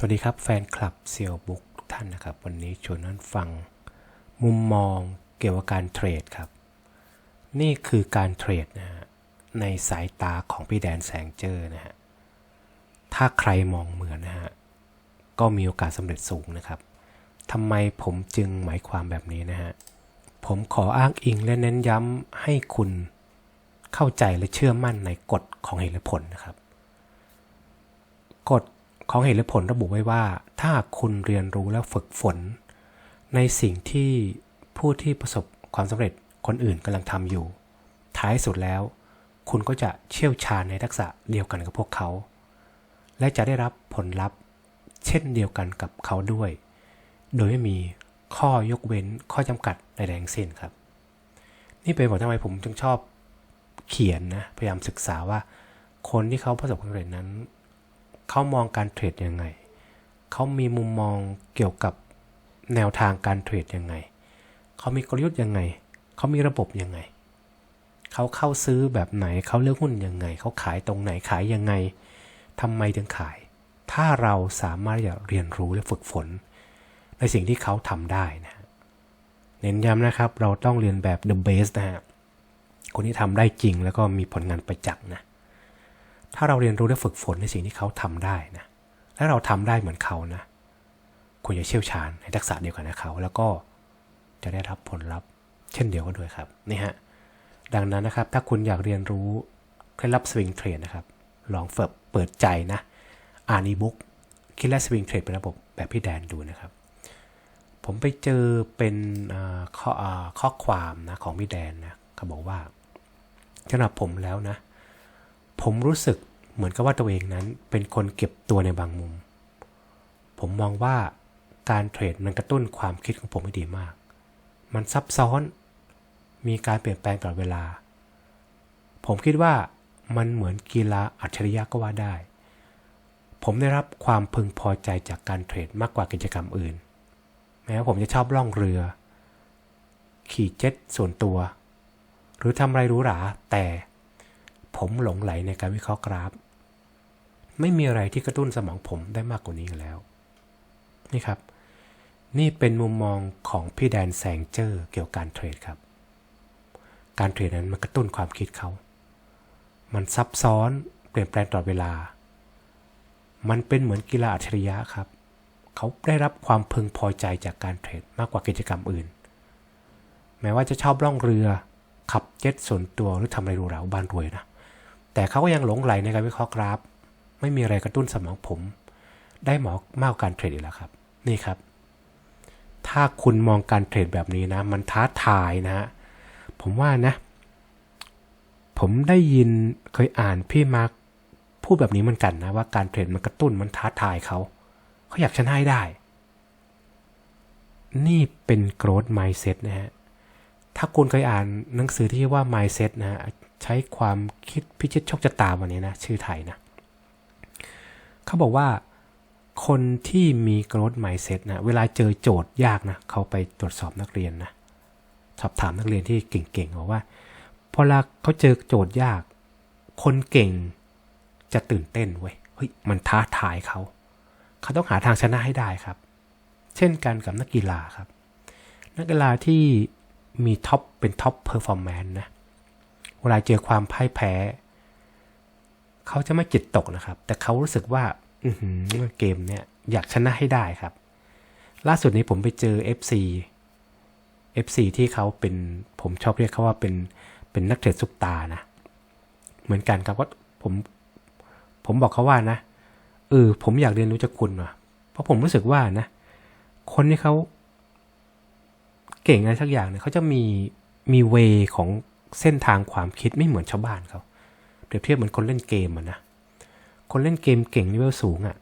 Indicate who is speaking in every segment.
Speaker 1: สวัสดีครับแฟนคลับเซียวบุ๊กท่านนะครับ วันนี้ชวนท่านฟัง มุมมองเกี่ยวกับการเทรดครับ นี่คือการเทรดนะฮะในสายตาของพี่แดนแสงเจอนะฮะถ้าใครมองเหมือนนะฮะก็มีโอกาสสำเร็จสูงนะครับทำไมผมจึงหมายความแบบนี้นะฮะผมขออ้างอิงและเน้นย้ำให้คุณเข้าใจและเชื่อมั่นในกฎของเหตุและผลนะครับ กฎ ของเหตุและผลระบุไว้ว่า ถ้าคุณเรียนรู้และฝึกฝน ในสิ่งที่ผู้ที่ประสบความสำเร็จคนอื่นกำลังทำอยู่ ท้ายสุดแล้ว คุณก็จะเชี่ยวชาญในทักษะเดียวกันกับพวกเขา และจะได้รับผลลัพธ์เช่นเดียวกันกับเขาด้วย โดยไม่มีข้อยกเว้นข้อจำกัดใดๆทั้งสิ้นครับ นี่เป็นผลทำไมผมจึงชอบเขียนนะ พยายามศึกษาว่าคนที่เขาประสบความสำเร็จนั้น เขามองการเทรดยังไง เขามีมุมมองเกี่ยวกับแนวทางการเทรดยังไง เขามีกลยุทธ์ยังไง เขามีระบบยังไง เขาเข้าซื้อแบบไหน เขาเลือกหุ้นยังไง เขาขายตรงไหนขายยังไงทำไมถึงขาย ถ้าเราสามารถจะเรียนรู้และฝึกฝน ในสิ่งที่เขาทำได้นะฮะเน้นย้ำนะครับ เราต้องเรียนแบบ the best นะฮะคนที่ทำได้จริงแล้วก็มีผลงานประจักษ์นะ ถ้าเราเรียนรู้และฝึกฝนในสิ่งที่เขาทำได้นะ และเราทำได้เหมือนเขานะคุณจะเชี่ยวชาญในทักษะเดียวกันกับเขา แล้วก็จะได้รับผลลัพธ์ เช่นเดียวกันด้วยครับนี่ฮะดังนั้นนะครับ ถ้าคุณอยากเรียนรู้เคล็ดลับสวิงเทรดนะครับ ลองเปิดใจนะอ่านอีบุ๊กคิดและสวิงเทรดเป็นระบบแบบพี่แดนดูนะครับ ผมไปเจอเป็นข้อข้อความนะของพี่แดนนะเขาบอกว่าสำหรับผมแล้วนะ ผมรู้สึกเหมือนกับว่าตัวเองนั้นเป็นคนเก็บตัวในบางมุม ผมมองว่าการเทรดมันกระตุ้นความคิดของผมให้ดีมาก มันซับซ้อน มีการเปลี่ยนแปลงตลอดเวลา ผมคิดว่ามันเหมือนกีฬาอัจฉริยะก็ว่าได้ ผมได้รับความพึงพอใจจากการเทรดมากกว่ากิจกรรมอื่น แม้ว่าผมจะชอบล่องเรือ ขี่เจ็ตส่วนตัว หรือทำอะไรหรู้หราแต่ ผมหลงไหลในการวิเคราะห์กราฟ ไม่มีอะไรที่กระตุ้นสมองผมได้มากกว่านี้แล้ว นี่ครับ นี่เป็นมุมมองของพี่แดนแซงเจอร์เกี่ยวกับการเทรดครับ การเทรดนั้นมันกระตุ้นความคิดเขา มันซับซ้อนเปลี่ยนแปลงตลอดเวลา มันเป็นเหมือนกีฬาอัจฉริยะครับ เขาได้รับความพึงพอใจจากการเทรดมากกว่ากิจกรรมอื่น แม้ว่าจะชอบล่องเรือขับเจ็ตส่วนตัวหรือทำอะไรหรูหราบ้านรวยนะ แต่เขาก็ยังหลงไหลในการวิเคราะห์กราฟ ไม่มีอะไรกระตุ้นสมองผม ได้หมอกมากการเทรดอีกแล้วครับ นี่ครับ ถ้าคุณมองการเทรดแบบนี้นะ มันท้าทายนะฮะผมว่านะ ผมได้ยินเคยอ่านพี่มาร์คพูดแบบนี้เหมือนกันนะว่าการเทรดมันกระตุ้นมันท้าทายเขาเขาอยากชนะให้ได้ นี่เป็น growth mindset นะฮะถ้าคุณเคยอ่านหนังสือที่ว่า mindset นะฮะ ใช้ความคิดพิชิตโชคชะตาวันนี้นะ ชื่อไทยนะเขาบอกว่าคนที่มี growth mindset นะ เวลาเจอโจทย์ยากนะ เขาไปตรวจสอบนักเรียนนะ สอบถามนักเรียนที่เก่งๆบอกว่าพอเวลาเขาเจอโจทย์ยาก คนเก่งจะตื่นเต้นเว้ย เฮ้ย มันท้าทายเขา เขาต้องหาทางชนะให้ได้ครับ เช่นกันกับนักกีฬาครับ นักกีฬาที่มีท็อปเป็นท็อปเพอร์ฟอร์แมนซ์นะ เวลาเจอความพ่ายแพ้ เขาจะไม่จิตตกนะครับ แต่เขารู้สึกว่าอืเกมเนี่ยอยากชนะให้ได้ครับ ล่าสุดนี้ผมไปเจอ FC FC ที่เขาเป็นผมชอบเรียกเขาว่าเป็นเป็นนักเทรดซุปตานะ เหมือนกันครับว่าผมผมบอกเขาว่านะเออผมอยากเรียนรู้จากคุณว่ะ เพราะผมรู้สึกว่านะ คนที่เขาเก่งอะไรสักอย่างเนี่ยเขาจะมีมีเวของ เส้นทางความคิดไม่เหมือนชาวบ้านเขาเปรียบเทียบเหมือนคนเล่นเกมอะนะคนเล่นเกมเก่งเลเวลสูงอะ่ะ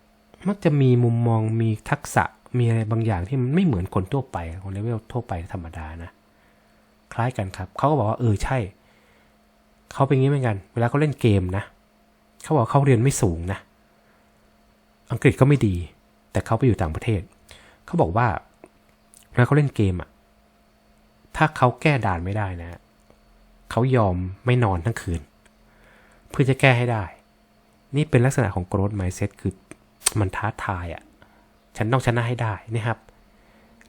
Speaker 1: มักจะมีมุมมองมีทักษะมีอะไรบางอย่างที่มันไม่เหมือนคนทั่วไปคนเลเวลทั่วไปธรรมดานะคล้ายกันครับเขาก็บอกว่าเออใช่เขาเป็นงี้เหมือนกัน เวลาเขาเล่นเกมนะเขาบอกเขาเรียนไม่สูงนะอังกฤษก็ไม่ดี แต่เขาไปอยู่ต่างประเทศเขาบอกว่าเวลาเขาเล่นเกมอะถ้าเขาแก้ด่านไม่ได้นะ เขายอมไม่นอนทั้งคืน เพื่อจะแก้ให้ได้ นี่เป็นลักษณะของ growth mindset คือมันท้าทายอะ่ะ ฉันต้องชนะให้ได้นะครับ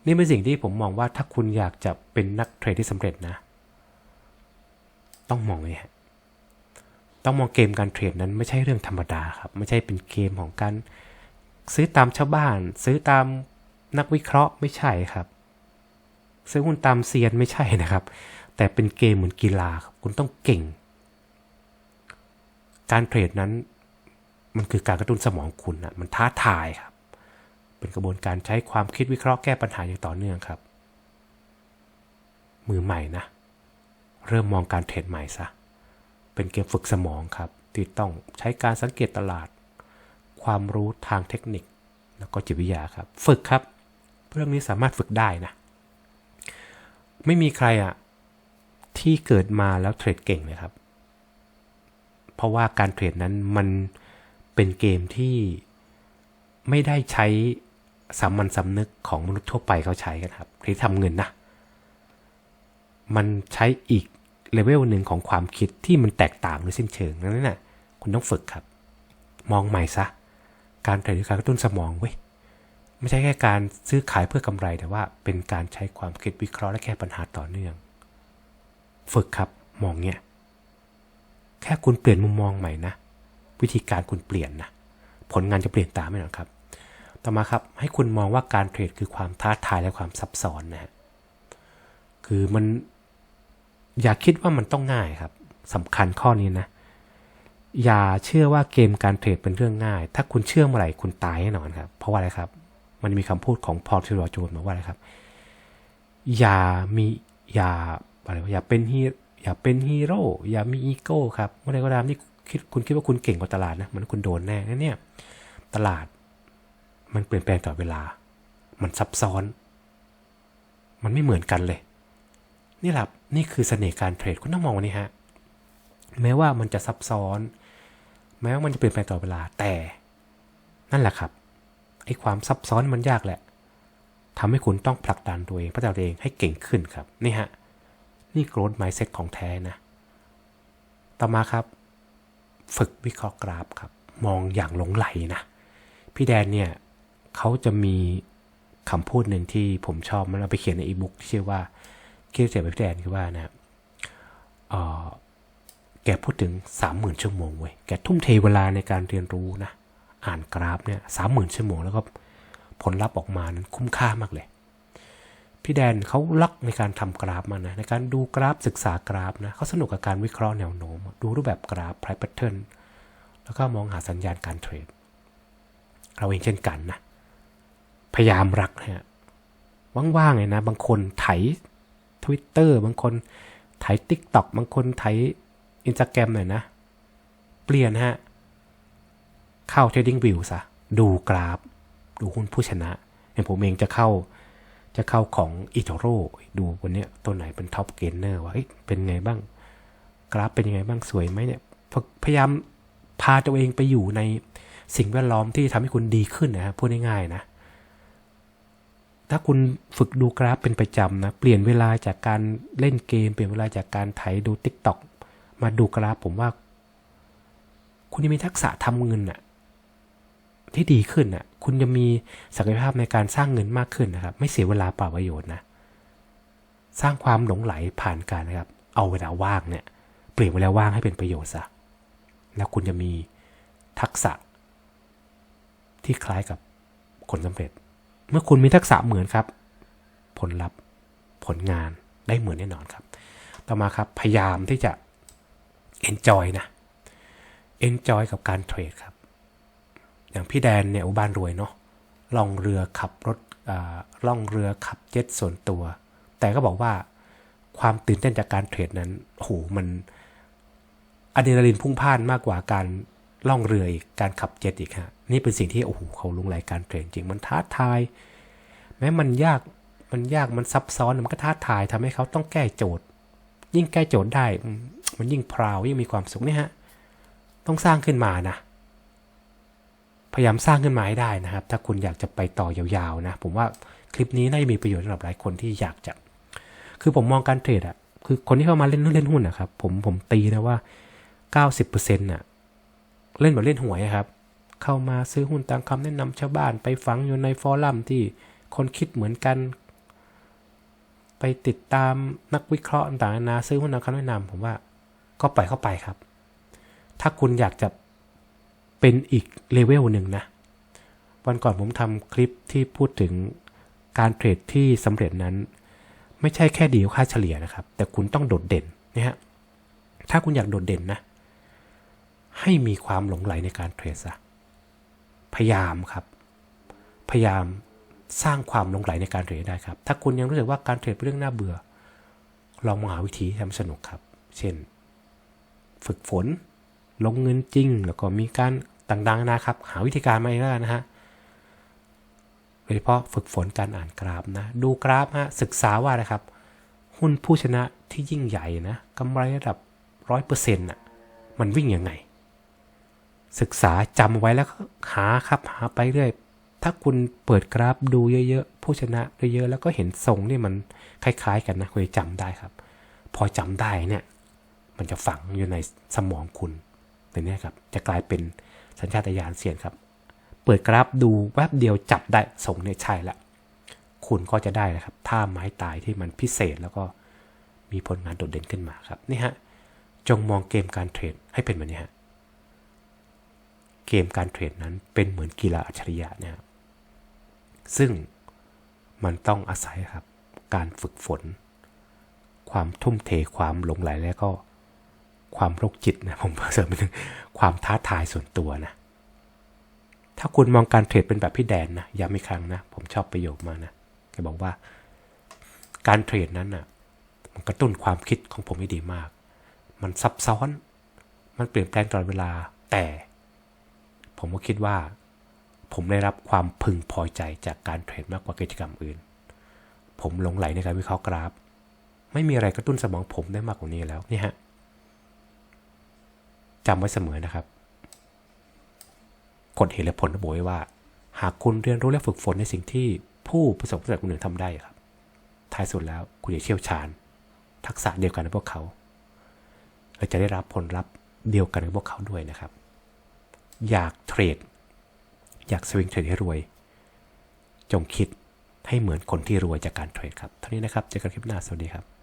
Speaker 1: นี่เป็นสิ่งที่ผมมองว่าถ้าคุณอยากจะเป็นนักเทรดที่สำเร็จนะ ต้องมองเลยฮะต้องมองเกมการเทรดนั้นไม่ใช่เรื่องธรรมดาครับ ไม่ใช่เป็นเกมของการซื้อตามชาวบ้าน ซื้อตามนักวิเคราะห์ไม่ใช่ครับ ซื้อหุ้นตามเซียนไม่ใช่นะครับ แต่เป็นเกมเหมือนกีฬาครับคุณต้องเก่ง การเทรดนั้นมันคือการกระตุ้นสมองคุณนะมันท้าทายครับ เป็นกระบวนการใช้ความคิดวิเคราะห์แก้ปัญหาอย่างต่อเนื่องครับ มือใหม่นะ เริ่มมองการเทรดใหม่ซะ เป็นเกมฝึกสมองครับที่ต้องใช้การสังเกตตลาด ความรู้ทางเทคนิค แล้วก็จิตวิทยาครับ ฝึกครับ เรื่องนี้สามารถฝึกได้นะ ไม่มีใครอะ ที่เกิดมาแล้วเทรดเก่งเลยครับ เพราะว่าการเทรดนั้นมันเป็นเกมที่ไม่ได้ใช้สามัญสำนึกของมนุษย์ทั่วไปเขาใช้กันครับที่ทำเงินนะ มันใช้อีกเลเวลหนึ่งของความคิดที่มันแตกต่างโดยสิ้นเชิงนั้นนะ่ะคุณต้องฝึกครับ มองใหม่ซะ การเทรดคือการกระตุ้นสมองเว้ยไม่ใช่แค่การซื้อขายเพื่อกำไรแต่ว่าเป็นการใช้ความคิดวิเคราะห์และแก้ปัญหาต่อเนื่อง ฝึกครับมองเนี้ยแค่คุณเปลี่ยนมุมมองใหม่นะ วิธีการคุณเปลี่ยนนะ ผลงานจะเปลี่ยนตามไม่หรอกครับ ต่อมาครับให้คุณมองว่าการเทรดคือความท้าทายและความซับซ้อนนะฮะคือมันอย่าคิดว่ามันต้องง่ายครับสำคัญข้อนี้นะ อย่าเชื่อว่าเกมการเทรดเป็นเรื่องง่าย ถ้าคุณเชื่อเมื่อไหร่คุณตายแน่นอนครับ เพราะว่าอะไรครับ มันมีคำพูดของพอลทิโรจูนมาว่าอะไรครับ อย่ามีอย่า อะไรวะอย่าเป็นฮีอย่าเป็นฮีโร่อย่ามีอีโก้ครับเมื่อไรก็ตามที่คิดคุณคิดว่าคุณเก่งกว่าตลาดนะมันคุณโดนแน่นั่นเนี่ยตลาด มันเปลี่ยนแปลงต่อเวลา มันซับซ้อน มันไม่เหมือนกันเลย นี่แหละนี่คือเสน่ห์การเทรดคุณต้องมองวันนี้ฮะแม้ว่ามันจะซับซ้อน แม้ว่ามันจะเปลี่ยนแปลงต่อเวลาแต่ นั่นแหละครับไอ้ความซับซ้อนมันยากแหละทำให้คุณต้องผลักดันตัวเองพัฒนาตัวเองให้เก่งขึ้นครับนี่ฮะ นี่โกรธไมเซ็ตของแท้นะ ต่อมาครับ ฝึกวิเคราะห์กราฟครับ มองอย่างหลงไหลนะ พี่แดนเนี่ยเขาจะมีคำพูดหนึ่งที่ผมชอบมันเอาไปเขียนในอีบุ๊กที่ชื่อว่าคิดเสียไปพี่แดนคือว่านะครับเออแกพูดถึงสามหมื่นชั่วโมงเว้ย แกทุ่มเทเวลาในการเรียนรู้นะ อ่านกราฟเนี่ยสามหมื่นชั่วโมงแล้วก็ผลลัพธ์ออกมานั้นคุ้มค่ามากเลย พี่แดนเขาลักในการทำกราฟมานะในการดูกราฟศึกษากราฟนะเขาสนุกกับการวิเคราะห์แนวโน้ม ดูรูปแบบกราฟไพร์แพทเทิร์แล้วก็มองหาสัญญาณการเทรด เราเองเช่นกันนะพยายามรักนะฮะว่างๆเลยนะ บางคนไถ Twitter บางคนไถ TikTok บางคนไถ Instagram หน่อยนะ เปลี่ยนฮะ เข้า Trading View ซะ ดูกราฟ ดูหุ้นผู้ชนะอย่างผมเองจะเข้า จะเข้าของอิโ o โรดูวันนี้ตัวไหนเป็นท็อปเกนเนอร์ว่าเป็นไงบ้าง กราฟเป็นยังไงบ้างสวยไหมเนี่ยพยายามพาตัวเองไปอยู่ในสิ่งแวดล้อมที่ทำให้คุณดีขึ้นนะพูดง่ายๆนะ ถ้าคุณฝึกดูกราฟเป็นประจำนะ เปลี่ยนเวลาจากการเล่นเกม เปลี่ยนเวลาจากการไถดู t ิ k t o k มาดูกราฟผมว่า คุณจะมีทักษะทำเงินอะ ที่ดีขึ้นอะคุณจะมีศักยภาพในการสร้างเงินมากขึ้นนะครับ ไม่เสียเวลาเปล่าประโยชน์นะ สร้างความหลงไหลผ่านการนะครับ เอาเวลาว่างเนี่ย เปลี่ยนเวลาว่างให้เป็นประโยชน์ซะ แล้วคุณจะมีทักษะ ที่คล้ายกับคนสำเร็จ เมื่อคุณมีทักษะเหมือนครับ ผลลัพธ์ผลงานได้เหมือนแน่นอนครับ ต่อมาครับ พยายามที่จะ enjoy นะ enjoy กับการเทรดครับ อย่างพี่แดนเนี่ยอุบานรวยเนาะล่องเรือขับรถล่องเรือขับเจ็ตส่วนตัว แต่ก็บอกว่าความตื่นเต้นจากการเทรดนั้นโหมันอะดรีนาลีนพุ่งพ่านมากกว่าการล่องเรืออีกการขับเจ็ตอีกฮะนี่เป็นสิ่งที่โอ้โหเขาลงรายการเทรดจริงมันท้าทาย แม้มันยากมันยากมันซับซ้อนมันก็ท้าทายทำให้เขาต้องแก้โจทย์ ยิ่งแก้โจทย์ได้ มันยิ่งพราวยิ่งมีความสุขเนี่ยฮะต้องสร้างขึ้นมานะ พยายามสร้างขึ้นมาให้ได้นะครับ ถ้าคุณอยากจะไปต่อยาวๆนะ ผมว่าคลิปนี้น่าจะมีประโยชน์สำหรับหลายคนที่อยากจะ คือผมมองการเทรดอะคือคนที่เข้ามาเล่นเล่นหุ้นนะครับผมผมตีนะว่า 90%น่ะเล่นแบบเล่นหวยครับ เข้ามาซื้อหุ้นตามคำแนะนำชาวบ้าน ไปฟังอยู่ในฟอรัมที่คนคิดเหมือนกัน ไปติดตามนักวิเคราะห์ต่างๆนานาซื้อหุ้นตามคำแนะนำผมว่าก็ปล่อยเข้าไปครับ ถ้าคุณอยากจะ เป็นอีกเลเวลหนึ่งนะ วันก่อนผมทำคลิปที่พูดถึงการเทรดที่สำเร็จนั้น ไม่ใช่แค่ดีกว่าค่าเฉลี่ยนะครับ แต่คุณต้องโดดเด่นนะฮะถ้าคุณอยากโดดเด่นนะ ให้มีความหลงไหลในการเทรดซะพยายามครับ พยายามสร้างความหลงไหลในการเทรดได้ครับ ถ้าคุณยังรู้สึกว่าการเทรดเป็นเรื่องน่าเบื่อลองมองหาวิธีทำสนุกครับ เช่น ฝึกฝน ลงเงินจริง แล้วก็มีการต่างๆนะครับ หาวิธีการมาเองแล้วกันนะฮะโดยเฉพาะฝึกฝนการอ่านกราฟนะ ดูกราฟฮะศึกษาว่านะครับ หุ้นผู้ชนะที่ยิ่งใหญ่นะกำไรระดับร้อยเปอร์เซ็นต์อะมันวิ่งยังไง ศึกษาจำไว้แล้วก็หาครับหาไปเรื่อยถ้าคุณเปิดกราฟดูเยอะๆผู้ชนะเยอะๆแล้วก็เห็นทรงนี่มันคล้ายๆ กันนะคุณจะจำได้ครับ พอจำได้เนี่ย มันจะฝังอยู่ในสมองคุณ ตัวเนี้ยครับจะกลายเป็นสัญชาตญาณเสียนครับ เปิดกราฟดูแวบเดียวจับได้ส่งเนี่ยใช่ละคุณก็จะได้นะครับท่าไม้ตายที่มันพิเศษแล้วก็มีผลงานโดดเด่นขึ้นมาครับนี่ฮะจงมองเกมการเทรดให้เป็นแบบนี้ฮะเกมการเทรดนั้นเป็นเหมือนกีฬาอัจฉริยะนะครับซึ่งมันต้องอาศัยครับ การฝึกฝน ความทุ่มเทความหลงไหลแล้วก็ ความโรคจิตนะผมเสริมไปถึงความท้าทายส่วนตัวนะ ถ้าคุณมองการเทรดเป็นแบบพี่แดนนะย้ำอีกครั้งนะ ผมชอบประโยคมานะแกบอกว่า การเทรดนั้นนะ่ะ มันกระตุ้นความคิดของผมให้ดีมาก มันซับซ้อน มันเปลี่ยนแปลงตลอดเวลา แต่ ผมก็คิดว่า ผมได้รับความพึงพอใจจากการเทรดมากกว่ากิจกรรมอื่น ผมหลงไหลในการวิเคราะห์กราฟ ไม่มีอะไรกระตุ้นสมองผมได้มากกว่านี้แล้วนี่ฮะ จำไว้เสมอนะครับกฎเหตุและผลระบุไว้ว่า หากคุณเรียนรู้และฝึกฝนในสิ่งที่ผู้ประสบความสำเร็จคนอื่นทำได้ครับ ท้ายสุดแล้วคุณจะเชี่ยวชาญ ทักษะเดียวกันกับพวกเขาและจะได้รับผลลัพธ์เดียวกันกับพวกเขาด้วยนะครับ อยากเทรด อยากสวิงเทรดให้รวย จงคิดให้เหมือนคนที่รวยจากการเทรดครับ เท่านี้นะครับ เจอกันคลิปหน้า สวัสดีครับ